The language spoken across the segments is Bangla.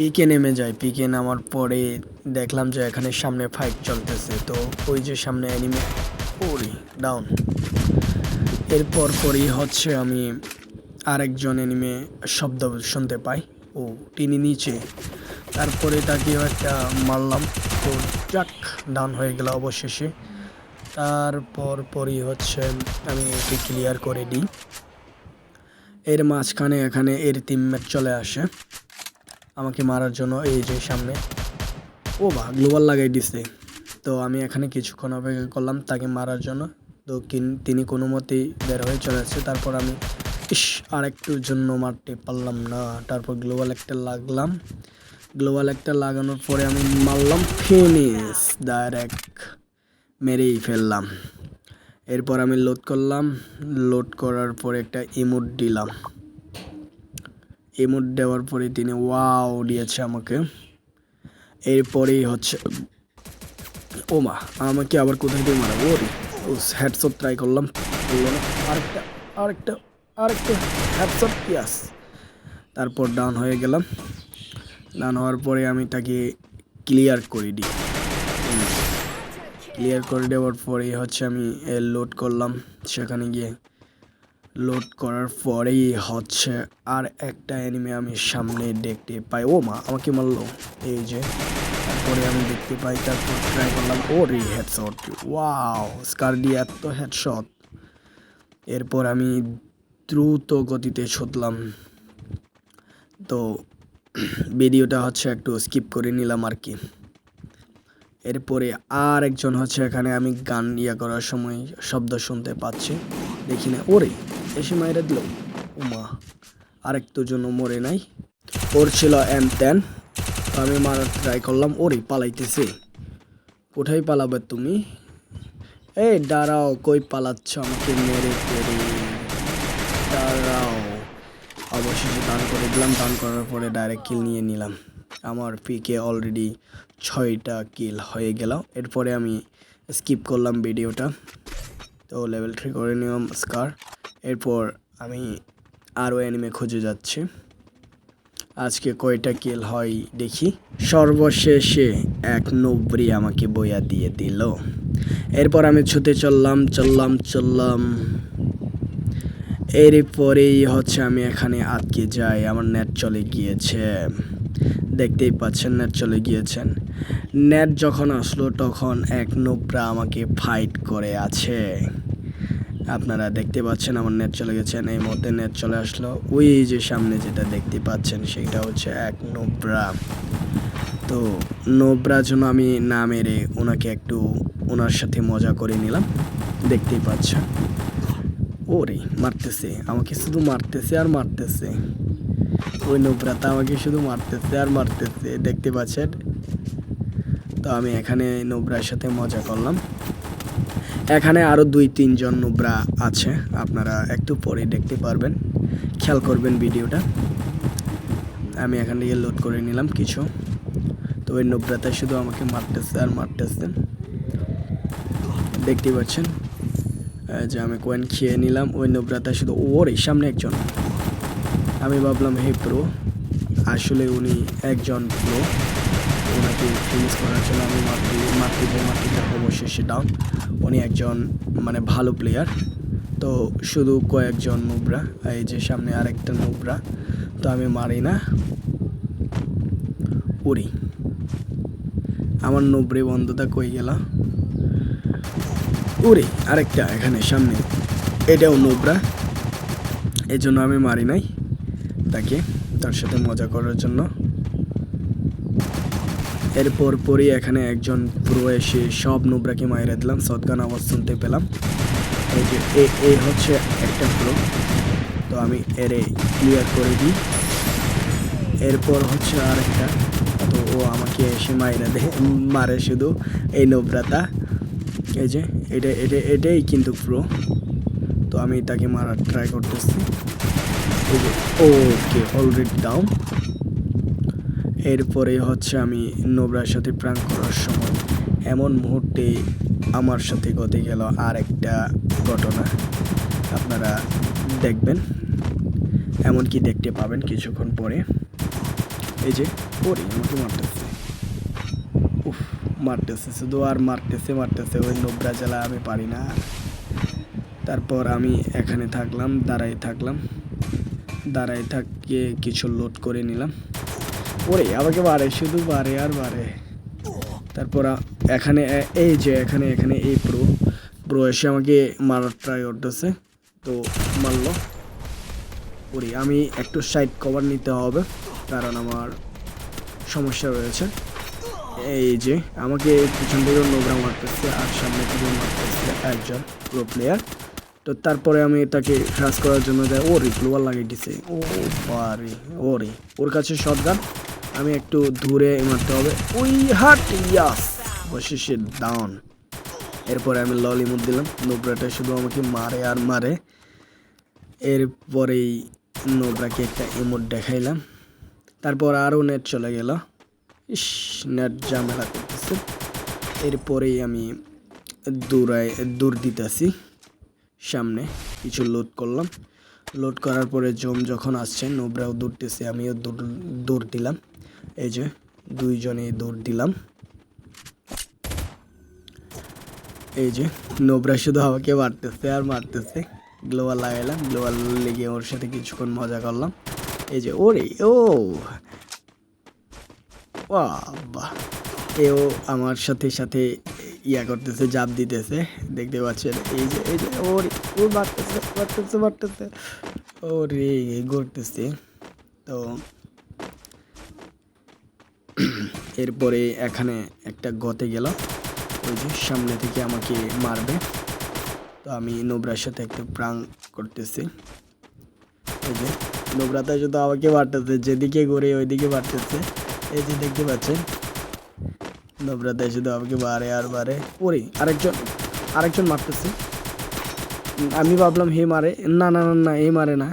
পিকে নেমে যায়। পিকে নামার পরে দেখলাম যে এখানে সামনে ফাইট চলতেছে। তো ওই যে সামনে অ্যানিমে ওরি ডাউন এরপর পরই হচ্ছে আমি আরেকজন এনিমে শব্দ শুনতে পাই। ও, তিনি নিচে। তারপরে তাকে একটা মারলাম। তো যাক ডাউন হয়ে গেল অবশেষে। তারপর পরই হচ্ছে আমি এটি ক্লিয়ার করে দিই। এর মাঝখানে এখানে এর টিমমেট চলে আসে। আমাকে মারার জন্য এই যে সামনে। ও বা গ্লোবাল লাগাই দিছে। তো আমি এখানে কিছুক্ষণ অপেক্ষা করলাম তাকে মারার জন্য। তো তিনি কোনো মতেই বের হয়ে চলে আসছে। তারপর আমি, ইস আর একটুর জন্য মারতে পারলাম না। তারপর গ্লোবাল একটা লাগলাম। গ্লোবাল একটা লাগানোর পরে আমি মারলাম ফিনিশ ডাইরেক্ট মেরেই ফেললাম। এরপর আমি লোড করলাম। লোড করার পরে একটা ইমোট দিলাম। ইমোট দেওয়ার পরে তিনি ওয়াও দিয়েছে আমাকে। এরপরেই হচ্ছে, ওমা, আমাকে আবার কোথায় দিয়ে মারা ওরে হেডশট ট্রাই করলাম। আরেকটা আরেকটা আরেকটা হেডশট ইয়াস তারপর ডাউন হয়ে গেলাম। ডাউন হওয়ার পরে আমি তাকে ক্লিয়ার করে দিই। ক্লিয়ার করে দেওয়ার পরেই হচ্ছে আমি লোড করলাম সেখানে গিয়ে। লোড করার পরেই হচ্ছে আর একটা অ্যানিমে আমি সামনে দেখতে পাই। ও মা, আমাকে মারলো। এই যে, তারপরে আমি দেখতে পাই, তারপর ট্রাই করলাম। ও রে হেডশট ওয়াও স্কার দিয়ে এত হেডশট এরপর আমি দ্রুত গতিতে ছুটলাম। তো ভিডিওটা হচ্ছে একটু স্কিপ করে নিলাম আর কি। এরপরে আর একজন হচ্ছে এখানে আমি গান ইয়া করার সময় শব্দ শুনতে পাচ্ছি। দেখি না, ওরে। এসে মাইরে দিল উমা আরেকটু জন্য মরে নাই। ওর ছিল এন তেন আমি মারার ট্রাই করলাম ওরে পালাইতেছে। কোথায় পালাবে তুমি? এই দাঁড়াও, কই পালাচ্ছ আমাকে মেরে পেরে দাঁড়াও। অবশেষে দান করে দিলাম। দান করার পরে ডাইরেক্ট কিল নিয়ে নিলাম। আমার পিকে অলরেডি ছয়টা কিল হয়ে গেল। এরপরে আমি স্কিপ করলাম ভিডিওটা তো লেভেল থ্রি করে নিলাম স্কার এরপর আমি আরও অ্যানিমে খুঁজে যাচ্ছি। আজকে কয়টা কিল হয় দেখি। সর্বশেষে এক নব্বই আমাকে বইয়া দিয়ে দিল। এরপর আমি ছুটে চললাম চললাম চললাম। এরপরেই হচ্ছে আমি এখানে আটকে যাই, আমার নেট চলে গিয়েছে। দেখতেই পাচ্ছেন নেট চলে গিয়েছেন। নেট যখন আসলো, তখন এক নোবরা আমাকে ফাইট করে আছে। আপনারা দেখতে পাচ্ছেন আমার নেট চলে গেছেন এই মধ্যে নেট চলে আসলো। ওই যে সামনে যেটা দেখতে পাচ্ছেন, সেটা হচ্ছে এক নোবরা। তো নোবরার জন্য আমি না মেরে ওনাকে একটু ওনার সাথে মজা করে নিলাম। দেখতেই পাচ্ছেন। ওরে, মারতেছে। আমাকে শুধু মারতেছে আর মারতেছে। ওই নোবরাতা আমাকে শুধু মারতেছে আর মারতেছে। দেখতে পাচ্ছেন? তো আমি এখানে নোবরার সাথে মজা করলাম। এখানে আরও দুই, তিনজন নোবরা আছে। আপনারা একটু পরে দেখতে পারবেন। খেয়াল করবেন ভিডিওটা। আমি এখান থেকে লোড করে নিলাম কিছু। তো ওই নোবরাতা শুধু আমাকে মারতেছে আর মারতেছে। দেখতে পাচ্ছেন? যে আমি কয়েন খেয়ে নিলাম। ওই নোবরাতা শুধু ওর সামনে একজন। আমি ভাবলাম, হে প্রো আসলে উনি একজন প্রো ওনাকে ফিনিশ করার জন্য আমি মাতৃ মাতৃ মাতৃটা অবশেষে ডাউন উনি একজন মানে ভালো প্লেয়ার তো শুধু কয়েকজন নুবরা, এই যে সামনে আরেকটা নুবরা, তো আমি মারি না। উড়ি আমার নুবরি বন্ধুটা কই গেল? উড়ি আরেকটা এখানে সামনে। এটাও নুবরা। এই জন্য আমি মারি নাই। তাকে, তার সাথে মজা করার জন্য। এরপর পরই এখানে একজন পুরো এসে সব নুবরাকে মাইরে দিলাম সৎগান আওয়াজ শুনতে পেলাম। এই যে, এ হচ্ছে একটা প্রো তো আমি এর ক্লিয়ার করে দিই। এরপর হচ্ছে আর একটা তো ও আমাকে এসে মাইরে দেয়, মারে শুধু। এই নোবরাতা এই যে, এটা এটা, এটাই কিন্তু প্রো তো আমি তাকে মারার ট্রাই করতেছি। ওকে অলরেডি ডাউন এরপরে হচ্ছে আমি নোবরার সাথে প্রাণ করার সময় এমন মুহূর্তে আমার সাথে ঘটে গেল আর একটা ঘটনা। আপনারা দেখবেন, এমনকি দেখতে পাবেন কিছুক্ষণ পরে। এই যে পরে আমাকে মারতেছে। উফ, মারতেছে শুধু আর মারতেছে মারতেছে। ওই নোবরা জ্বালা আমি পারি না। তারপর আমি এখানে থাকলাম দাঁড়াই থাকলাম। দাঁড়াই থাকিয়ে কিছু লোড করে নিলাম। ওরে আমাকে বাড়ে শুধু বাড়ে আর বাড়ে তারপর এখানে এই যে এখানে এখানে এই প্রো প্রো এসে আমাকে মারার ট্রাই করতেছে। তো মারলো। ওরে আমি একটু সাইড কভার নিতে হবে, কারণ আমার সমস্যা রয়েছে। এই যে, আমাকে পিছন থেকে নোংরা মারতেছে, আর সামনে থেকে মারতেছে একজন প্রো প্লেয়ার তো তারপরে আমি তাকে হ্রাস করার জন্য যাই ও রিপ্লোয়ার লাগিয়ে দিছে। ও বারে, ওরে, ওর কাছে শটগান আমি একটু দূরে মারতে হবে। ওই হাট, ইয়াস! বসে ডাউন এরপরে আমি ললিমুদ দিলাম। নোবরাটা শুধু আমাকে মারে আর মারে। এরপরেই নোবরাকে একটা ইমোট দেখাইলাম। তারপর আরও নেট চলে গেল। ইস নেট ঝামেলা করতেছে। এরপরেই আমি দূরায়, দূর দিতেছি। সামনে কিছু লোড করলাম। লোড করার পরে জম যখন আসছে, নোবরাও দৌড়তেছে, আমিও দৌড় দিলাম। এই যে দুইজনে দৌড় দিলাম। এই যে নোবরা শুধু আমাকে মারতেছে আর মারতেছে। গ্লোয়াল লাগাইলাম গ্লোয়াল লেগে ওর সাথে কিছুক্ষণ মজা করলাম। এই যে ওরে, ও! এও আমার সাথে সাথে ইয়া করতেছে, জাপ দিতেছে। দেখতে পাচ্ছেন? এই যে এই যে, ওর, ও মারতেছে মারতেছে মারতেছে। ওরে করতেছে। তো এরপরে এখানে একটা গতে গেল। ওই যে সামনে থেকে আমাকে মারবে। তো আমি নোবরার সাথে একটু প্রাং করতেছি। এই যে নোবরাতে শুধু আমাকে বাড়তেছে যেদিকে ঘুরে ওইদিকে বাড়তেছে এই যে দেখতে পাচ্ছেন নোবরাতে শুধু আমাকে বারে আর বারে ওরে, আরেকজন আরেকজন মারতেছে। আমি ভাবলাম হে মারে, না না না না, এ মারে না।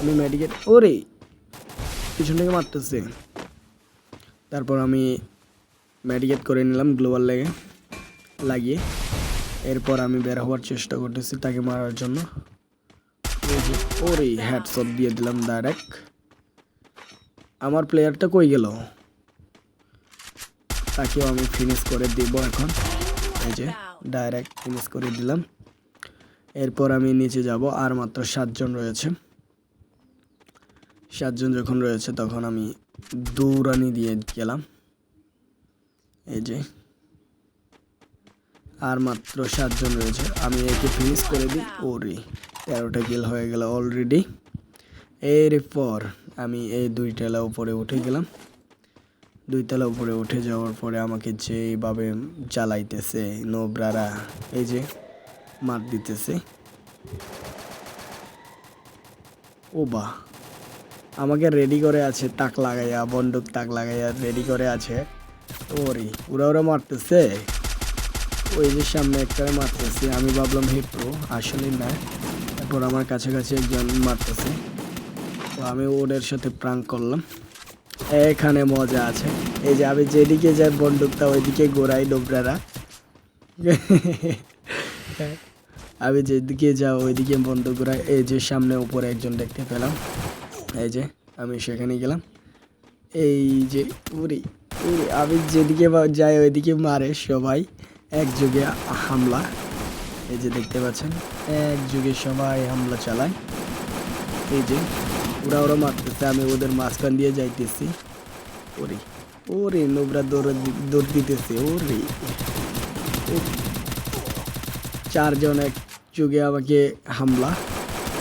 আমি মেডিকেট ওরে, পিছন থেকে মারতেছে। তারপর আমি মেডিকেট করে নিলাম গ্লোবাল লেগে লাগিয়ে। এরপর আমি বের হওয়ার চেষ্টা করতেছি তাকে মারার জন্য। ওরে হ্যাডশট দিয়ে দিলাম ডাইরেক্ট আমার প্লেয়ারটা কই গেল? তাকেও আমি ফিনিশ করে দিব এখন। এই যে ডাইরেক্ট ফিনিশ করে দিলাম। এরপর আমি নিচে যাব, আর মাত্র সাতজন রয়েছে। সাতজন যখন রয়েছে তখন আমি দৌড়ানি দিয়ে গেলাম। এই যে। আর মাত্র সাতজন রয়েছে। আমি একে ফিনিশ করে দিই। ওরে, তেরোটা কিল হয়ে গেল অলরেডি এরপর আমি এই দুই টেলা উপরে উঠে গেলাম। দুই তলা উপরে উঠে যাওয়ার পরে আমাকে যেভাবে জ্বালাইতেছে নোবরারা, এই যে মার দিতেছে। ও বাহ আমাকে রেডি করে আছে তাক লাগাইয়া বন্দুক তাক লাগাইয়া রেডি করে আছে। ওরে ওরা ওরা মারতেছে? ওই যে সামনে একটা মারতেছে আমি ভাবলাম হিপ্রো আসলে না তারপর আমার কাছাকাছি একজন মারতেছে। তো আমি ওদের সাথে প্রাঙ্ক করলাম। এখানে মজা আছে। এই যে আমি যেদিকে যাই বন্দুকটা ওইদিকে গোড়াই ডোবরারা। আমি যেদিকে যাও ওইদিকে বন্দুক গোড়াই এই যে সামনে উপরে একজন দেখতে পেলাম। এই যে, আমি সেখানে গেলাম। এই যে, উরি উরি আমি যেদিকে যাই ওইদিকে মারে সবাই। একযোগে হামলা। এই যে, দেখতে পাচ্ছেন, একযোগে সবাই হামলা চালায়। এই যে, ওরা ওরা মারতেছে, আমি ওদের মাঝখান দিয়ে যাইতেছি। ওরে ওরে নোবরা দৌড় দৌড় দিতেছে ওরে চারজন এক যুগে আমাকে হামলা।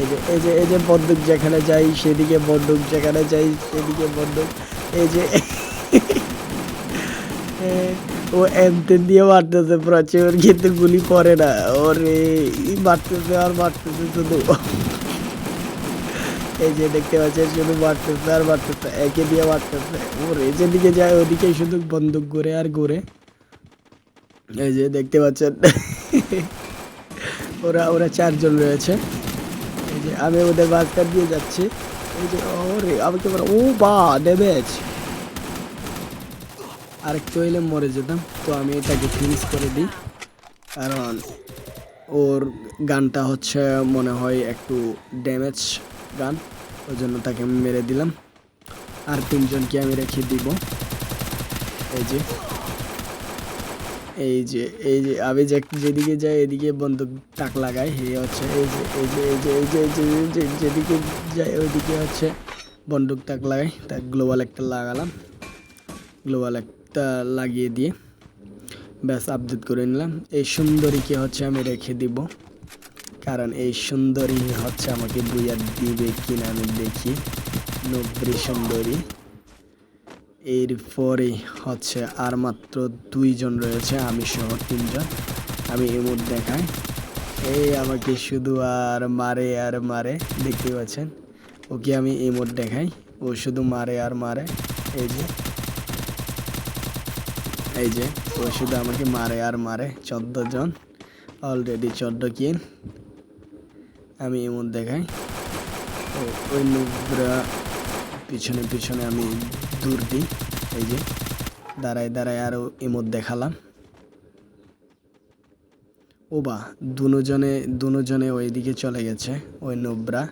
এই যে এই যে এই যে বন্দুক যেখানে যাই, সেদিকে বন্দুক, যেখানে যাই, সেদিকে বন্দুক। এই যে ও এমতেন দিয়ে মারতেছে প্রচুর, কিন্তু গুলি পড়ে না। ওরে মারতেছে আর মারতেছে শুধু। এই যে দেখতে পাচ্ছেন, শুধু মারতেছে আর মারতেছে, একে দিয়ে মারতেছে। ওরে, যেদিকে যায় ওদিকে শুধু বন্দুক ঘুরে আর ঘুরে। এই যে দেখতে পাচ্ছেন, ওরা ওরা চারজন রয়েছে। এই যে আমি ওদের মাঝখান দিয়ে যাচ্ছি। এই যে, ওরে আমাকে বলো ও বা ড্যামেজ আর একটু হইলে মরে যেতাম। তো আমি এটাকে ফিনিশ করে দিই। কারণ ওর গানটা হচ্ছে, মনে হয়, একটু ড্যামেজ গান। ওই জন্য তাকে মেরে দিলাম। আর তিনজনকে আমি রেখে দিব। এই যে। এই যে এই যে, আমি যে যেদিকে যাই এদিকে বন্দুক তাক লাগাই হে হচ্ছে, এই যে এই যে এই যে এই যে এই যে যেদিকে যাই ওইদিকে হচ্ছে বন্দুক তাক লাগাই, তাক গ্লোবাল একটা লাগালাম গ্লোবাল একটা লাগিয়ে দিয়ে ব্যাস আপডেট করে নিলাম। এই সুন্দরীকে হচ্ছে আমি রেখে দিব, কারণ এই সুন্দরী হচ্ছে আমাকে বুইয়া দিবে কিনা আমি দেখি। নব্বই সুন্দরী। এরপরে হচ্ছে আর মাত্র দুইজন রয়েছে, আমি সহ তিনজন। আমি এমন দেখাই। এই আমাকে শুধু আর মারে আর মারে, দেখতে পাচ্ছেন? ওকে আমি এমোট দেখাই। ও শুধু মারে আর মারে। এই যে। এই যে, ও শুধু আমাকে মারে আর মারে, চোদ্দ জন। অলরেডি চোদ্দ কিন আমি এমন দেখাই। ও ওই নুবরা পিছনে পিছনে আমি দূর দিই। এই যে, দাঁড়ায় দাঁড়ায় আরও এমত দেখালাম। ও বা দুজনে দুজনে ওইদিকে চলে গেছে, ওই নোবরা।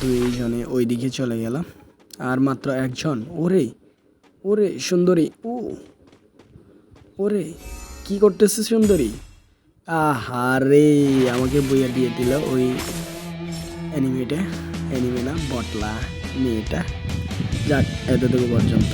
দুইজনে ওইদিকে চলে গেলাম। আর মাত্র একজন। ওরে ওরে সুন্দরী, ও, ওরে, কি করতেছে সুন্দরী? আহারে আমাকে বইয়া দিয়ে দিল ওই অ্যানিমেটা। অ্যানিমে না, বটলা, মেয়েটা। যাক এতটুকু পর্যন্ত।